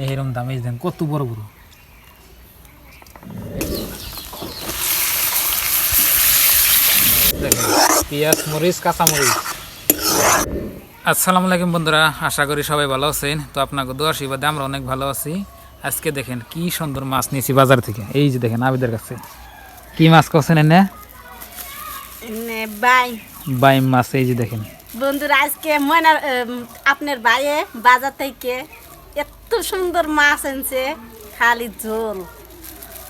এরম দামে দেন কত বড় বড়? পেঁয়াজ মরিচ কাঁচা মরিচ। আসসালামু আলাইকুম বন্ধুরা আশা করি সবাই ভালো আছেন। তো আপনাকে দোয়া আশীর্বাদে আমরা অনেক ভালো আছি। আজকে দেখেন কি সুন্দর মাছ নিয়েছি বাজার থেকে। এই যে দেখেন আবিদের কাছে। কি মাছ করছেন এনে? বাই। বাইম মাছ এই যে দেখেন। বন্ধুরা আজকে ময়না আপনার বাইয়ে বাজার থেকে এত সুন্দর মাছ আনছে খালি ঝোল।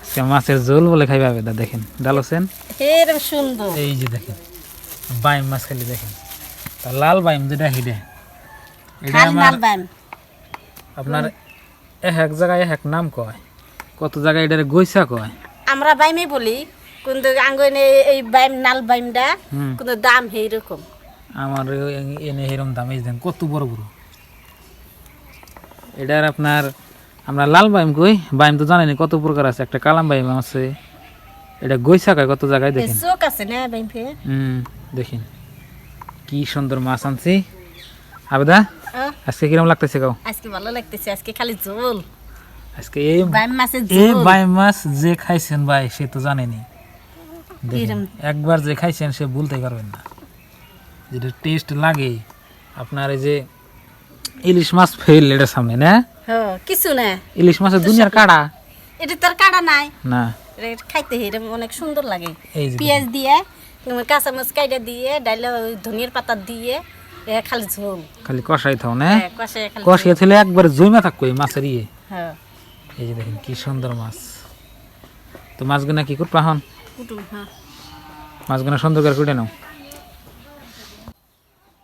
আজকে মাছের ঝোল বলে খাইবে আবেদা দেখেন। ডালছেন এরম সুন্দর। এই যে দেখেন বাইম মাছ খালি দেখেন। তা লাল বাইম যেটা হিডে এটা আমার লাল বাইম। আপনার এক এক জায়গায় এক এক নাম কয় কত জায়গায় এটারে গৈসা কয়? আমরা বাইমে বলি কিন্তু আঙ্গনে এই বাইম নাল বাইমটা। কিন্তু দাম এইরকম আমার এনে এরম দাম এই দেন কত বড় বড়। এটার আপনার আমরা লাল বাইম কই? বাইম তো জানেনি কত প্রকার আছে। একটা কালাম বাইম আছে এটা গৈসা কয় কত জায়গায় দেখেন? চোখ আছে না বাইম ফে? হুম দেখেন। কি সুন্দর মাছ আনছি। আবেদা আজকে কিরম লাগতেছে কাউ আজকে ভালো লাগতেছে আজকে খালি ঝোল। আজকে এই বাইম মাছের এই ঝোল। বাই মাছ যে খাইছেন ভাই সে তো জানেনি একবার যে খাইছেন সে বলতে পারবেন না। যেটা টেস্ট লাগে আপনার এই যে ইলিশ মাছ ফেল এটার সামনে না? হ্যাঁ কিছু না। ইলিশ মাছের দুনিয়ার কাড়া? এটা তোর কাটা নাই। না। এটা খাইতে এরকম অনেক সুন্দর লাগে। পেঁয়াজ দিয়ে কাঁচা মাছ কাইটা দিয়ে ডাইলে ধনিয়ার পাতা দিয়ে এ খালি ঝোল। খালি কষাই থাও না? হ্যাঁ, কষে খালি কষিয়ে থলে একবার জমে থাকব এই মাছের ইয়ে। হ্যাঁ এই যে দেখেন কি সুন্দর মাছ। তো মাছগুনা কি করবা হন? কুটুম হ্যাঁ। মাছগুনা সুন্দর করে কুটে নাও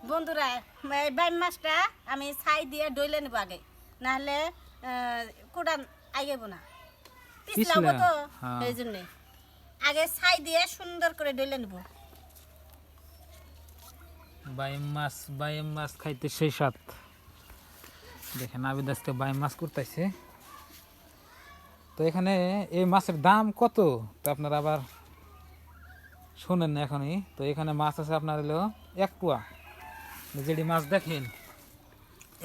বন্ধুরা এই বাইম মাছটা আমি ছাই দিয়ে ডইলে নেব আগে। নাহলে কোটান আইব না। পিছলাবো তো হ্যাঁ। এই জন্যে। আগে ছাই দিয়ে সুন্দর করে ডইলে নেব। বাইম মাছ বাইম মাছ খাইতে সেই সাত দেখেন আবিদ আজকে বাইম মাছ করতেছে তো এখানে এই মাছের দাম কত? তো আপনারা আবার শোনেন না এখনই। তো এখানে মাছ আছে আপনার হলো এক পোয়া। যেটি মাছ দেখেন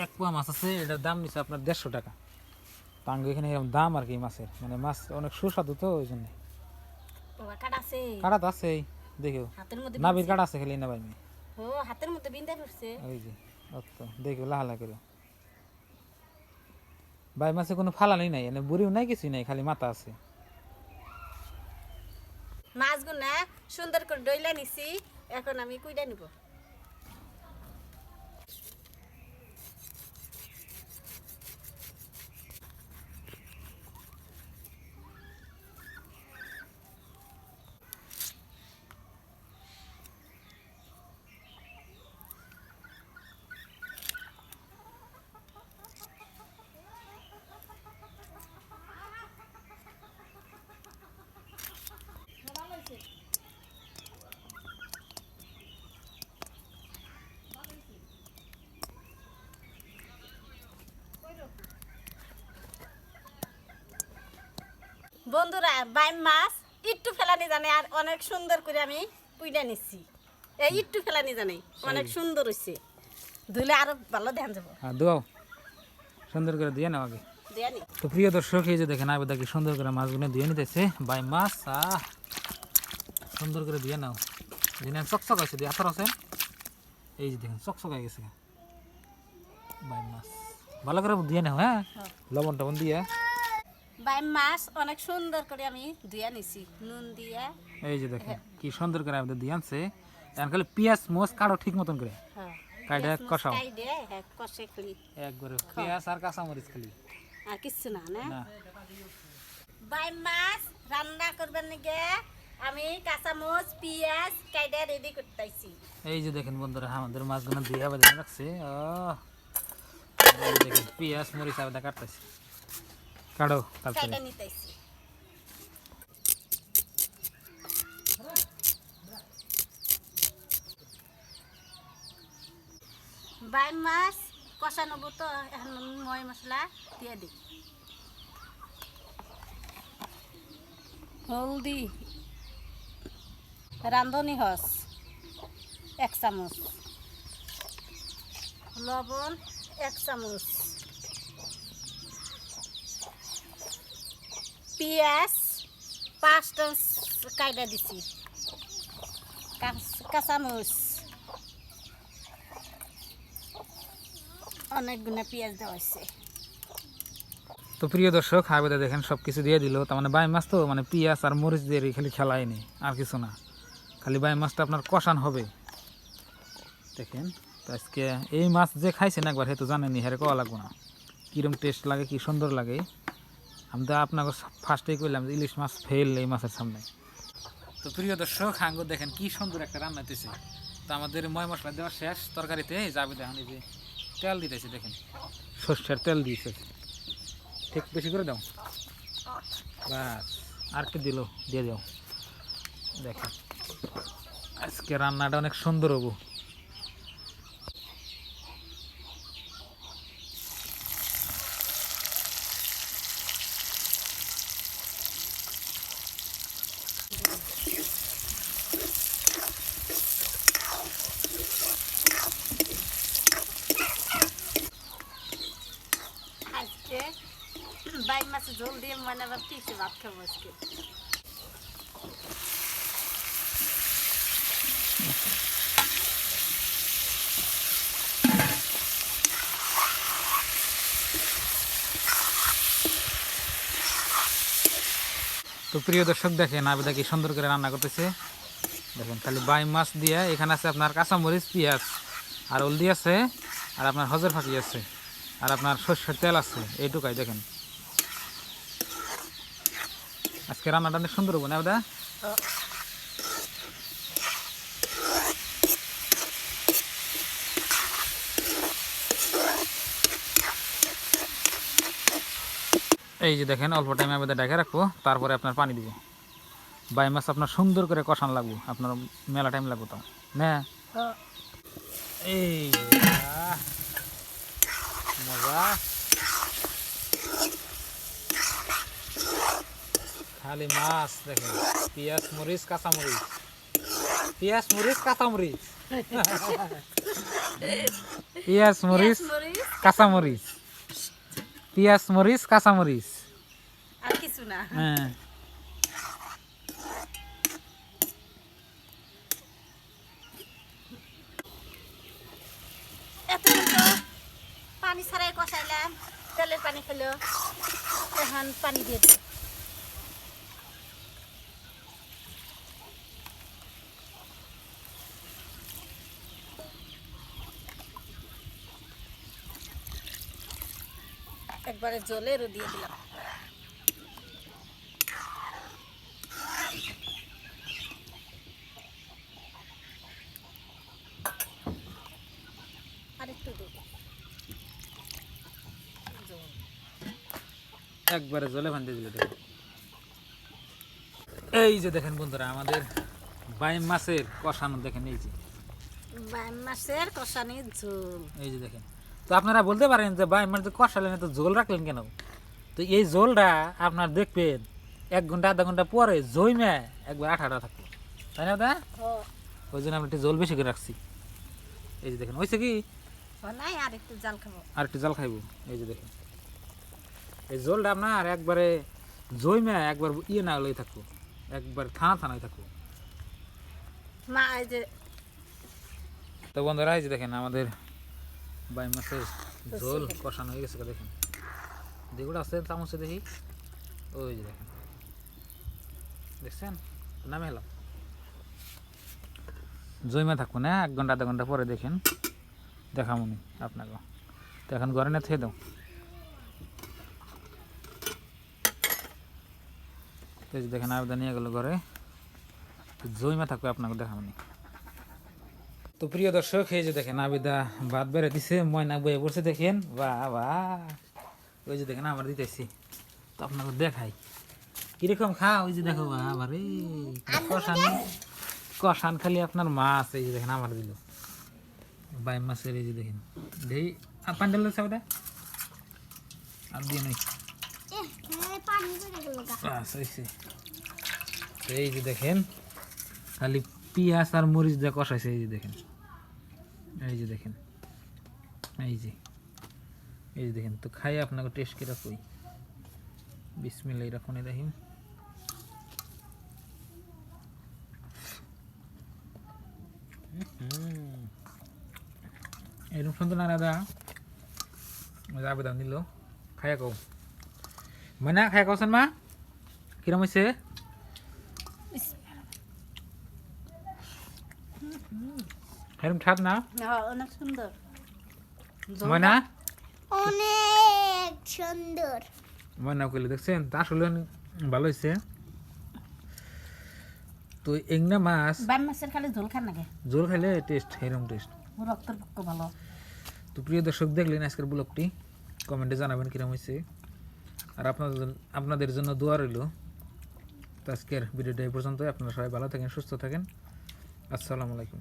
এক পোয়া মাছ আছে এটার দাম নিচ্ছে আপনার দেড়শো টাকা। তো আঙ্গ এখানে এরকম দাম আর কি মাছের। মানে মাছ অনেক সুস্বাদু তো ওই জন্য। কাটা তো আছেই দেখো নাবির কাটা আছে খালি না ও হাতের মধ্যে বিন্দা ওই যে দেখো লাহালা করে বাই মাছে কোনো ফালানি নাই এনে বুড়িও নাই কিছুই নাই খালি মাথা আছে। মাছগুলা সুন্দর করে ডইলা নিছি এখন আমি কুইডা নিব। বন্ধুরা বাইম মাছ একটু ফেলানি জানে আর অনেক সুন্দর করে আমি কুইডা নিচ্ছি এই একটু ফেলানি জানে অনেক সুন্দর হয়েছে ধুলে আরও ভালো ধ্যান যাব। হ্যাঁ দোয়াও সুন্দর করে দিয়ে নাও আগে। তো প্রিয় দর্শক এই যে দেখেন আবেদা কি সুন্দর করে মাছগুলো দিয়ে নিতেছে। বাই মাছ আহ! সুন্দর করে দিয়ে নাও। দিনে চকচক আছে দিয়ে আথর আছে। এই যে দেখেন চকচক হয়ে গেছে। বাই মাছ। ভালো করে দিয়ে নাও হ্যাঁ? লবণ টবণ দিয়ে। বাইম মাছ অনেক সুন্দর করে আমি ধুয়া নিছি। নুন দিয়া। এই যে দেখেন কি সুন্দর করে দিয়ে আনছে। এখন খালি পেঁয়াজ মোচ কাটো ঠিক মতন করে। হ্যাঁ কাইডা কষাও। কাই হ্যাঁ কষে খালি। একবারে পেঁয়াজ আর খালি। আর কিচ্ছু না না? বাইম মাছ রান্না নাকি? আমি কাঁচামচ পেঁয়াজ কাইডা রেডি করতেছি। এই যে দেখেন বন্ধুরা আমাদের মাছগুলো দিয়ে আবেদন রাখছে। যে দেখেন পেঁয়াজ মরিচ আবেদা কাটতেছে। কাটো তারপরে নিতেছি মাছ কষা নেব তো এখন ময় মশলা দিয়ে দিই হলদি রাঁধুনি হস এক চামচ। লবণ এক চামচ। পেঁয়াজ, পাঁচটা কায়দা দিছি। কাঁচামরিচ। অনেকগুলো পেঁয়াজ দেওয়া হয়েছে। তো প্রিয় দর্শক হাইবেদা দেখেন সব কিছু দিয়ে দিল। তার মানে বাই মাছ তো মানে পিঁয়াজ আর মরিচ দিয়ে খালি খেলাই নেই আর কিছু না। খালি বাই মাছটা আপনার কষান হবে। দেখেন, তো আজকে এই মাছ যে খাইছেন একবার হয়তো জানেনি হ্যাঁ কওয়া লাগবো না। কীরকম টেস্ট লাগে, কি সুন্দর লাগে। আমি তো আপনাকে ফার্স্টেই কইলাম যে ইলিশ মাছ ফেল এই মাছের সামনে। তো প্রিয় দর্শক হাঙ্গ দেখেন কি সুন্দর একটা রান্না হইতেছে। তো আমাদের ময় মশলা দেওয়া শেষ, তরকারিতে যাবে দেখেন যে তেল দিতেছে, দেখেন। সর্ষের তেল দিয়েছে। ঠিক বেশি করে দাও। বাস, আর কি দিল? দিয়ে দাও। দেখেন। আজকে রান্নাটা অনেক সুন্দর হব আজকে বাইক মাছে ঝোল দিয়ে মানে আবার টিসে ভাত খাব আজকে তো প্রিয় দর্শক, দেখেন আবেদা কি সুন্দর করে রান্না করতেছে। দেখেন, খালি বাই মাছ দিয়ে, এখানে আছে আপনার কাঁচামরিচ, পেঁয়াজ আর হলদি আছে, আর আপনার হজর ফাঁকি আছে, আর আপনার সর্ষের তেল আছে, এইটুকাই, দেখেন। আজকে রান্নাটা অনেক সুন্দর হব না আবেদা এই যে দেখেন অল্প টাইমে আমাদের ডেকে রাখব তারপরে আপনার পানি দিব। বাই মাছ আপনার সুন্দর করে কষান লাগবো আপনার মেলা টাইম লাগবো তো। না। এই আহ, মজা খালি মাছ দেখেন পেঁয়াজ মরিচ কাঁচা মরিচ পেঁয়াজ মরিচ কাঁচা মরিচ পেঁয়াজ মরিচ মরিচ কাঁচা মরিচ পেঁয়াজ মরিচ কাঁচা মরিচ আর কিছু না। হ্যাঁ। পানি ছাড়াই কষাইলাম তেলের পানি খেলো এখন পানি দিয়ে একবারে জলেরও দিয়ে দিলাম। জল একবারে জলে ভান্ডে দিলে দেখেন এই যে দেখেন বন্ধুরা আমাদের বাইম মাছের কষানো দেখেন এই যে। বাইম মাছের কষানি ঝোল। এই যে দেখেন। তো আপনারা বলতে পারেন যে মাছ যে কষালেন তো ঝোল রাখলেন কেন? তো এই ঝোলটা আপনার দেখবেন এক ঘণ্টা আধা ঘণ্টা পরে জইমে একবার আঠাটা থাকবে তাই না দা ওই জন্য আমি একটু জল বেশি করে রাখছি। এই যে দেখেন হয়েছে কি? আর একটু জাল খাব। আর একটু জল খাইব। এই যে দেখেন। এই জলটা আপনার একবারে জইমে একবার ইয়ে না হলেই থাকব একবার থানা থানায় থাকব এই যে তো বন্ধুরা এই যে দেখেন আমাদের বাই মাছের ঝোল কষানো হয়ে গেছে দেখেন। যেগুলো আছে চামচে দেখি, ওই যে দেখেন। দেখছেন? নামে এলাম। জৈমা থাকব না, এক ঘণ্টা, আধা ঘণ্টা পরে দেখেন। দেখামুনি আপনাকে। তো এখন ঘরে না থেকে দাও। দেখেন আবেদন নিয়ে গেল ঘরে। জৈমা থাকবে আপনাকে দেখামুনি তো প্রিয় দর্শক এই যে দেখেন আবিদা ভাত বেড়ে দিছে ময়না বয়ে পড়ছে দেখেন। বাহ বাহ ওই যে দেখেন আমার দিতেছি। তো আপনাকে দেখাই। কীরকম খা ওই যে দেখো বাবা রে কষান। কষান খালি আপনার মাছ এই যে দেখেন আমার দিল। বাই মাছের এই যে দেখেন। দেই আর পান্ডাল সাবটা আর দিয়ে নই। তো এই যে দেখেন খালি পিঁয়াজ আর মরিচ দিয়ে কষাইছে এই যে দেখেন। এই যে দেখেন। এই যে। এই যে দেখেন, তো খাই আপনাকে টেস্ট করে কই? বিসমিল্লাহির রহমানির রহিম। হুম। এরকম সুন্দর না দাদা আবেদন দিল। খাইয়া কও। মানে খাইয়া কওছেন মা? কিরম হয়েছে এরকম ঠাপ না অনেক সুন্দর ময়না অনেক সুন্দর ময়না কইলে দেখছেন তা আসলে ভালো হয়েছে তো এংনা মাছ বাইম মাছের খালি ঝোল খান নাকি জোর খাইলে টেস্ট এরকম টেস্ট রক্তের পক্ষে ভালো তো প্রিয় দর্শক দেখলেন আজকের ব্লগটি কমেন্টে জানাবেন কিরম হয়েছে আর আপনাদের জন্য- আপনাদের জন্য দোয়া রইল তো আজকের ভিডিওটা এই পর্যন্ত আপনারা সবাই ভালো থাকেন সুস্থ থাকেন আসসালামু আলাইকুম